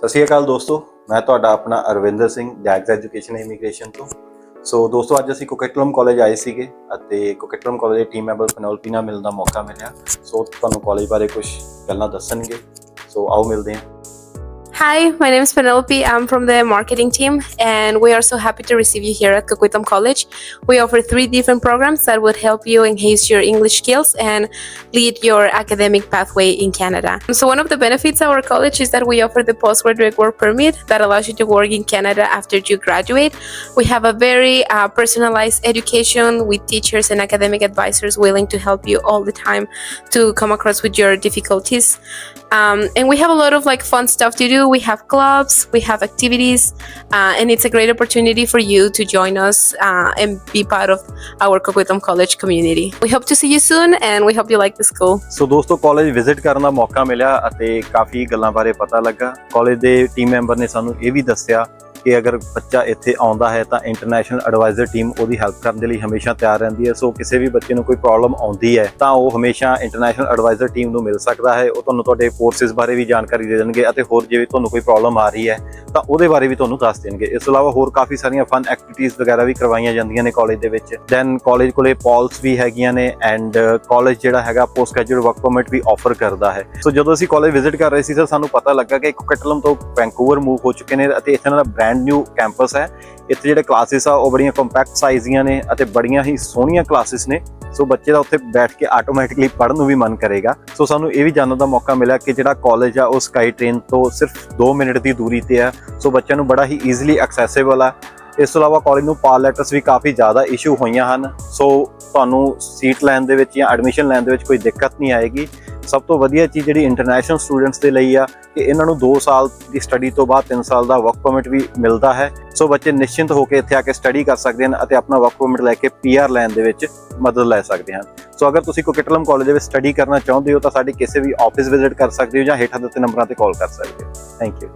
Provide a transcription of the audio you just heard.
ਸਤਿ ਸ਼੍ਰੀ ਅਕਾਲ ਦੋਸਤੋ, ਮੈਂ ਤੁਹਾਡਾ ਆਪਣਾ Arvinder Singh Jacks education immigration ਤੋਂ। ਸੋ ਦੋਸਤੋ, ਅੱਜ ਅਸੀਂ ਕੋਕਟਲਮ ਕਾਲਜ ਆਏ ਸੀਗੇ ਅਤੇ ਕੋਕਟਲਮ ਕਾਲਜ ਦੇ ਟੀਮ ਮੈਂਬਰ ਫਨੋਲਪੀ ਮਿਲਣ ਦਾ ਮੌਕਾ ਮਿਲਿਆ। ਸੋ ਤੁਹਾਨੂੰ ਕਾਲਜ ਬਾਰੇ ਕੁਝ ਗੱਲਾਂ ਦੱਸਣਗੇ। ਸੋ ਆਓ ਮਿਲਦੇ ਹਾਂ। Hi, my name is Penelope. I'm from the marketing team, and we are so happy to receive you here at Coquitlam College. We offer three different programs that would help you enhance your English skills and lead your academic pathway in Canada. So, one of the benefits of our college is that we offer the postgraduate work permit that allows you to work in Canada after you graduate. We have a very uh, personalized education with teachers and academic advisors willing to help you all the time to come across with your difficulties. Um, and we have a lot of like fun stuff to do. We have clubs, we have activities, uh, and it's a great opportunity for you to join us uh, and be part of our Coquitlam College community. We hope to see you soon, and we hope you like the school. ਸੋ ਦੋਸਤੋ college visit ਕਰਨ ਦਾ ਮੌਕਾ ਮਿਲਿਆ ਅਤੇ ਕਾਫੀ ਗੱਲਾਂ ਬਾਰੇ ਪਤਾ ਲੱਗਾ college ਦੇ ਟੀਮ ਮੈਂਬਰ ਨੇ ਸਾਨੂੰ ਇਹ ਵੀ ਦੱਸਿਆ ਕਿ ਅਗਰ ਬੱਚਾ ਇੱਥੇ ਆਉਂਦਾ ਹੈ ਤਾਂ ਇੰਟਰਨੈਸ਼ਨਲ ਐਡਵਾਈਜ਼ਰ ਟੀਮ ਉਹਦੀ ਹੈਲਪ ਕਰਨ ਦੇ ਲਈ ਹਮੇਸ਼ਾ ਤਿਆਰ ਰਹਿੰਦੀ ਹੈ। ਸੋ ਕਿਸੇ ਵੀ ਬੱਚੇ ਨੂੰ ਕੋਈ ਪ੍ਰੋਬਲਮ ਆਉਂਦੀ ਹੈ ਤਾਂ ਉਹ ਹਮੇਸ਼ਾ ਇੰਟਰਨੈਸ਼ਨਲ ਐਡਵਾਈਜ਼ਰ ਟੀਮ ਨੂੰ ਮਿਲ ਸਕਦਾ ਹੈ। ਉਹ ਤੁਹਾਨੂੰ ਤੁਹਾਡੇ ਕੋਰਸਿਸ ਬਾਰੇ ਵੀ ਜਾਣਕਾਰੀ ਦੇ ਦੇਣਗੇ ਅਤੇ ਹੋਰ ਜੇ ਤੁਹਾਨੂੰ ਕੋਈ ਪ੍ਰੋਬਲਮ ਆ ਰਹੀ ਹੈ ਤਾਂ ਉਹਦੇ ਬਾਰੇ ਵੀ ਤੁਹਾਨੂੰ ਦੱਸ ਦੇਣਗੇ। ਇਸ ਤੋਂ ਇਲਾਵਾ ਹੋਰ ਕਾਫੀ ਸਾਰੀਆਂ ਫਨ ਐਕਟੀਵਿਟੀਜ਼ ਵਗੈਰਾ ਵੀ ਕਰਵਾਈਆਂ ਜਾਂਦੀਆਂ ਨੇ ਕਾਲਜ ਦੇ ਵਿੱਚ। ਦੈਨ ਕਾਲਜ ਕੋਲੇ ਪੌਲਸ ਵੀ ਹੈਗੀਆਂ ਨੇ ਐਂਡ ਕਾਲਜ ਜਿਹੜਾ ਹੈਗਾ ਪੋਸਟ ਗ੍ਰੈਜੂਏਟ ਵਰਕ ਪਰਮਿਟ ਵੀ ਆਫਰ ਕਰਦਾ ਹੈ। ਸੋ ਜਦੋਂ ਅਸੀਂ ਕਾਲਜ ਵਿਜ਼ਿਟ ਕਰ ਰਹੇ ਸੀ ਸਰ ਸਾਨੂੰ ਪਤਾ ਲੱਗਾ ਕਿ ਕੋਕਟਲਮ ਤੋਂ ਵੈਂਕੂਵਰ ਮੂਵ ਹੋ ਚੁੱਕੇ ਨੇ ਅਤੇ ਇੱਥੇ ਇਹਨਾਂ ਦਾ ਬ੍ਰੈਂਡ ਨਿਊ ਕੈਂਪਸ ਹੈ। ਇੱਥੇ ਜਿਹੜੇ ਕਲਾਸਿਸ ਆ, ਉਹ ਬੜੀਆਂ ਕੰਪੈਕਟ ਸਾਈਜ਼ ਦੀਆਂ ਨੇ ਅਤੇ ਬੜੀਆਂ ਹੀ ਸੋਹਣੀਆਂ ਕਲਾਸਿਸ ਨੇ। ਸੋ ਬੱਚੇ ਦਾ ਉੱਥੇ ਬੈਠ ਕੇ ਆਟੋਮੈਟਿਕਲੀ ਪੜ੍ਹਨ ਨੂੰ ਵੀ ਮਨ ਕਰੇਗਾ। ਸੋ ਸਾਨੂੰ ਇਹ ਵੀ ਜਾਣਨ ਦਾ ਮੌਕਾ ਮਿਲਿਆ ਕਿ ਜਿਹੜਾ ਕਾਲਜ ਆ, ਉਹ ਸਕਾਈ ਟ੍ਰੇਨ ਤੋਂ ਸਿਰਫ 2 ਮਿੰਟ ਦੀ ਦੂਰੀ ਤੇ ਆ ਸੋ ਬੱਚਿਆਂ ਨੂੰ ਬੜਾ ਹੀ ਈਜ਼ੀਲੀ ਐਕਸੈਸਿਬਲ ਆ। ਇਸ ਤੋਂ ਇਲਾਵਾ ਕਾਲਜ ਨੂੰ ਪਾਲ ਲੈਟਰਸ ਵੀ ਕਾਫੀ ਜ਼ਿਆਦਾ ਇਸ਼ੂ ਹੋਈਆਂ ਹਨ। ਸੋ ਤੁਹਾਨੂੰ ਸੀਟ ਲੈਣ ਦੇ ਵਿੱਚ ਜਾਂ ਐਡਮਿਸ਼ਨ ਲੈਣ ਦੇ ਵਿੱਚ ਕੋਈ ਦਿੱਕਤ ਨਹੀਂ ਆਏਗੀ। ਸਭ ਤੋਂ ਵਧੀਆ ਚੀਜ਼ ਜਿਹੜੀ ਇੰਟਰਨੈਸ਼ਨਲ ਸਟੂਡੈਂਟਸ ਦੇ ਲਈ ਆ, ਕਿ ਇਹਨਾਂ ਨੂੰ 2 ਸਾਲ ਦੀ ਸਟੱਡੀ ਤੋਂ ਬਾਅਦ 3 ਸਾਲ ਦਾ ਵਰਕ ਪਰਮਿਟ ਵੀ ਮਿਲਦਾ ਹੈ। ਸੋ ਬੱਚੇ ਨਿਸ਼ਚਿੰਤ ਹੋ ਕੇ ਇੱਥੇ ਆ ਕੇ ਸਟੱਡੀ ਕਰ ਸਕਦੇ ਹਨ ਅਤੇ ਆਪਣਾ ਵਰਕ ਪਰਮਿਟ ਲੈ ਕੇ ਪੀਆਰ ਲੈਣ ਦੇ ਵਿੱਚ ਮਦਦ ਲੈ ਸਕਦੇ ਹਨ। ਸੋ ਅਗਰ ਤੁਸੀਂ ਕੋਕਿਟਲਮ ਕਾਲਜ ਦੇ ਵਿੱਚ ਸਟੱਡੀ ਕਰਨਾ ਚਾਹੁੰਦੇ ਹੋ ਤਾਂ ਸਾਡੇ ਕਿਸੇ ਵੀ ਆਫਿਸ ਵਿਜ਼ਿਟ ਕਰ ਸਕਦੇ ਹੋ ਜਾਂ ਹੇਠਾਂ ਦਿੱਤੇ ਨੰਬਰਾਂ ਤੇ ਕਾਲ ਕਰ ਸਕਦੇ ਹੋ। Thank you